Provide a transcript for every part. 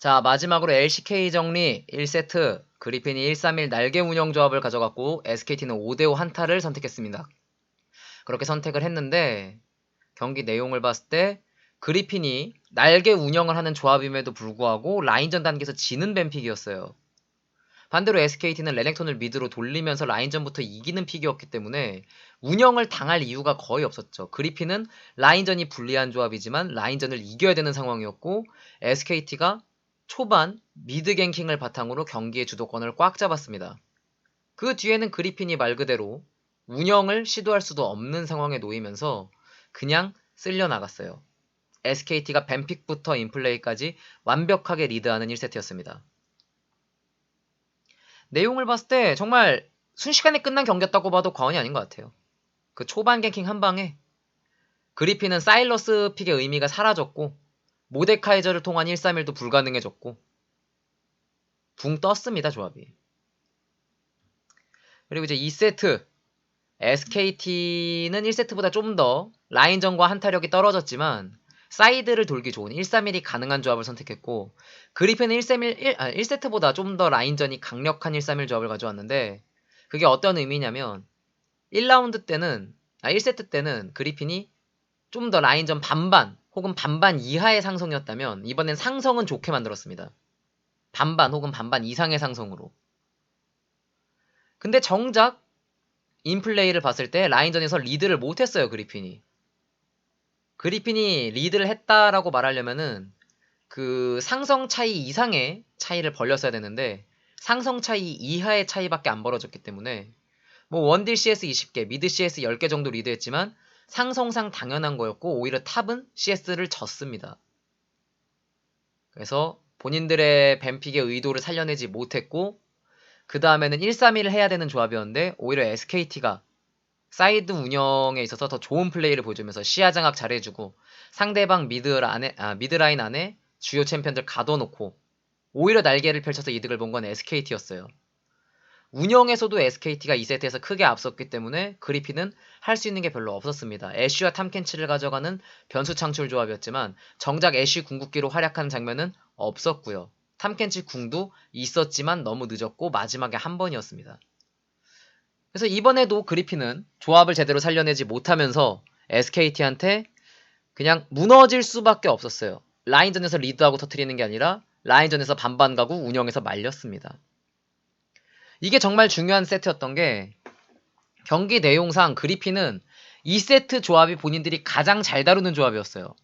자, 마지막으로 LCK 정리 1세트. 그리핀이 131 날개 운영 조합을 가져갔고 SKT는 5대5 한타를 선택했습니다. 그렇게 선택을 했는데 경기 내용을 봤을 때 그리핀이 날개 운영을 하는 조합임에도 불구하고 라인전 단계에서 지는 뱀픽이었어요. 반대로 SKT는 레넥톤을 미드로 돌리면서 라인전부터 이기는 픽이었기 때문에 운영을 당할 이유가 거의 없었죠. 그리핀은 라인전이 불리한 조합이지만 라인전을 이겨야 되는 상황이었고 SKT가 초반 미드 갱킹을 바탕으로 경기의 주도권을 꽉 잡았습니다. 그 뒤에는 그리핀이 말 그대로 운영을 시도할 수도 없는 상황에 놓이면서 그냥 쓸려 나갔어요. SKT가 뱀픽부터 인플레이까지 완벽하게 리드하는 1세트였습니다. 내용을 봤을 때 정말 순식간에 끝난 경기였다고 봐도 과언이 아닌 것 같아요. 그 초반 갱킹 한 방에 그리핀은 사일러스 픽의 의미가 사라졌고 모데카이저를 통한 131도 불가능해졌고 붕 떴습니다 조합이. 그리고 이제 2세트 SKT는 1세트보다 좀 더 라인전과 한타력이 떨어졌지만 사이드를 돌기 좋은 131이 가능한 조합을 선택했고 그리핀은 131, 1, 아, 1세트보다 좀 더 라인전이 강력한 131 조합을 가져왔는데 그게 어떤 의미냐면 1라운드 때는 아 1세트 때는 그리핀이 좀 더 라인전 반반 혹은 반반 이하의 상성이었다면 이번엔 상성은 좋게 만들었습니다. 반반 혹은 반반 이상의 상성으로. 근데 정작 인플레이를 봤을 때 라인전에서 리드를 못했어요 그리핀이. 그리핀이 리드를 했다라고 말하려면은 그 상성 차이 이상의 차이를 벌렸어야 되는데 상성 차이 이하의 차이밖에 안 벌어졌기 때문에 뭐 원딜 CS 20개, 미드 CS 10개 정도 리드했지만 상성상 당연한 거였고 오히려 탑은 CS를 졌습니다. 그래서 본인들의 뱀픽의 의도를 살려내지 못했고 그 다음에는 1-3-1을 해야 되는 조합이었는데 오히려 SKT가 사이드 운영에 있어서 더 좋은 플레이를 보여주면서 시야 장악 잘해주고 상대방 미드 안에 아, 미드라인 안에 주요 챔피언들 가둬놓고 오히려 날개를 펼쳐서 이득을 본 건 SKT였어요. 운영에서도 SKT가 2세트에서 크게 앞섰기 때문에 그리핀은 할 수 있는 게 별로 없었습니다. 애쉬와 탐켄치를 가져가는 변수 창출 조합이었지만 정작 애쉬 궁극기로 활약하는 장면은 없었고요. 탐켄치 궁도 있었지만 너무 늦었고 마지막에 한 번이었습니다. 그래서 이번에도 그리핀은 조합을 제대로 살려내지 못하면서 SKT한테 그냥 무너질 수밖에 없었어요. 라인전에서 리드하고 터트리는 게 아니라 라인전에서 반반 가고 운영에서 말렸습니다. 이게 정말 중요한 세트였던 게 경기 내용상 그리핀은 2세트 조합이 본인들이 가장 잘 다루는 조합이었어요.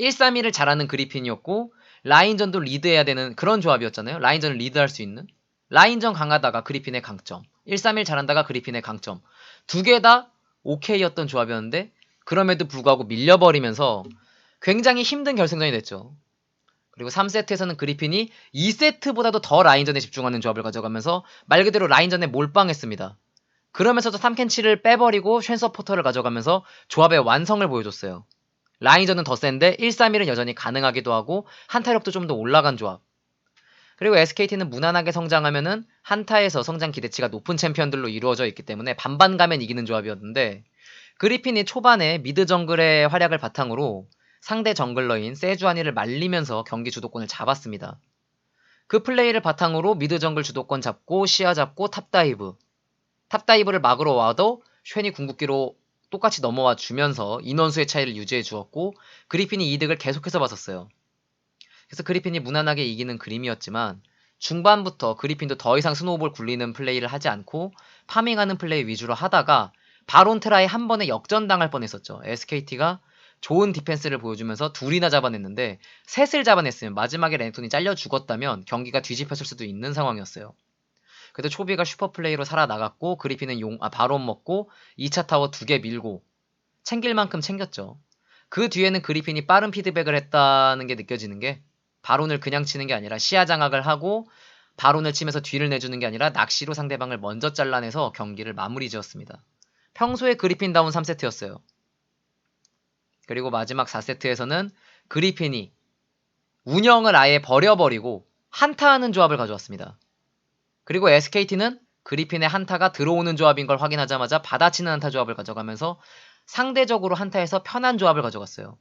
1-3-1을 잘하는 그리핀이었고 라인전도 리드해야 되는 그런 조합이었잖아요. 라인전을 리드할 수 있는. 라인전 강하다가 그리핀의 강점. 1-3-1 잘한다가 그리핀의 강점. 두 개 다 오케이였던 조합이었는데 그럼에도 불구하고 밀려버리면서 굉장히 힘든 결승전이 됐죠. 그리고 3세트에서는 그리핀이 2세트보다도 더 라인전에 집중하는 조합을 가져가면서 말 그대로 라인전에 몰빵했습니다. 그러면서도 3캔치를 빼버리고 쉔서 포터를 가져가면서 조합의 완성을 보여줬어요. 라인전은 더 센데 1-3-1은 여전히 가능하기도 하고 한타력도 좀 더 올라간 조합. 그리고 SKT는 무난하게 성장하면은 한타에서 성장 기대치가 높은 챔피언들로 이루어져 있기 때문에 반반 가면 이기는 조합이었는데 그리핀이 초반에 미드 정글의 활약을 바탕으로 상대 정글러인 세주아니를 말리면서 경기 주도권을 잡았습니다. 그 플레이를 바탕으로 미드 정글 주도권 잡고 시야 잡고 탑다이브. 탑다이브를 막으러 와도 쉔이 궁극기로 똑같이 넘어와 주면서 인원수의 차이를 유지해 주었고 그리핀이 이득을 계속해서 봤었어요. 그래서 그리핀이 무난하게 이기는 그림이었지만 중반부터 그리핀도 더 이상 스노우볼 굴리는 플레이를 하지 않고 파밍하는 플레이 위주로 하다가 바론 트라이 한 번에 역전당할 뻔했었죠. SKT가 좋은 디펜스를 보여주면서 둘이나 잡아냈는데 셋을 잡아냈으면 마지막에 렌톤이 잘려 죽었다면 경기가 뒤집혔을 수도 있는 상황이었어요. 그래도 초비가 슈퍼플레이로 살아나갔고 그리핀은 용, 아, 바론 먹고 2차 타워 두 개 밀고 챙길 만큼 챙겼죠. 그 뒤에는 그리핀이 빠른 피드백을 했다는 게 느껴지는 게 바론을 그냥 치는 게 아니라 시야 장악을 하고 바론을 치면서 뒤를 내주는 게 아니라 낚시로 상대방을 먼저 잘라내서 경기를 마무리 지었습니다. 평소에 그리핀다운 3세트였어요. 그리고 마지막 4세트에서는 그리핀이 운영을 아예 버려버리고 한타하는 조합을 가져왔습니다. 그리고 SKT는 그리핀의 한타가 들어오는 조합인 걸 확인하자마자 받아치는 한타 조합을 가져가면서 상대적으로 한타에서 편한 조합을 가져갔어요.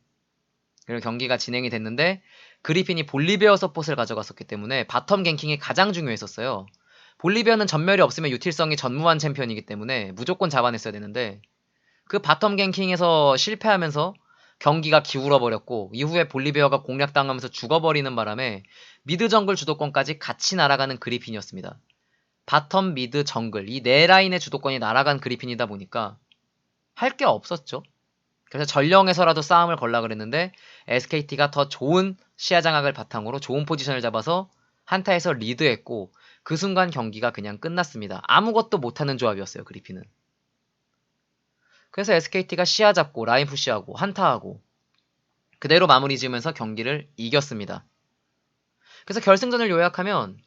그리고 경기가 진행이 됐는데 그리핀이 볼리베어 서폿을 가져갔었기 때문에 바텀 갱킹이 가장 중요했었어요. 볼리베어는 전멸이 없으면 유틸성이 전무한 챔피언이기 때문에 무조건 잡아냈어야 되는데 그 바텀 갱킹에서 실패하면서 경기가 기울어 버렸고 이후에 볼리베어가 공략당하면서 죽어버리는 바람에 미드 정글 주도권까지 같이 날아가는 그리핀이었습니다. 바텀, 미드, 정글 이 네 라인의 주도권이 날아간 그리핀이다 보니까 할 게 없었죠. 그래서 전령에서라도 싸움을 걸라 그랬는데 SKT가 더 좋은 시야 장악을 바탕으로 좋은 포지션을 잡아서 한타에서 리드했고 그 순간 경기가 그냥 끝났습니다. 아무것도 못하는 조합이었어요. 그리핀은. 그래서 SKT가 시야 잡고 라인 푸시하고 한타하고 그대로 마무리 지으면서 경기를 이겼습니다. 그래서 결승전을 요약하면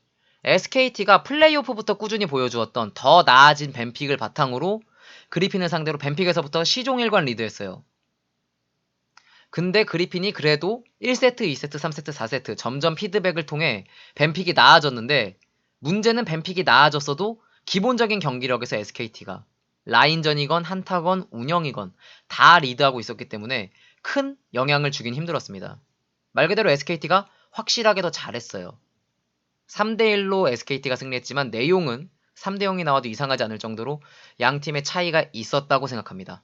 SKT가 플레이오프부터 꾸준히 보여주었던 더 나아진 뱀픽을 바탕으로 그리핀을 상대로 뱀픽에서부터 시종 일관 리드했어요. 근데 그리핀이 그래도 1세트, 2세트, 3세트, 4세트 점점 피드백을 통해 뱀픽이 나아졌는데 문제는 뱀픽이 나아졌어도 기본적인 경기력에서 SKT가 라인전이건 한타건 운영이건 다 리드하고 있었기 때문에 큰 영향을 주긴 힘들었습니다. 말 그대로 SKT가 확실하게 더 잘했어요. 3대1로 SKT가 승리했지만 내용은 3대0이 나와도 이상하지 않을 정도로 양 팀의 차이가 있었다고 생각합니다.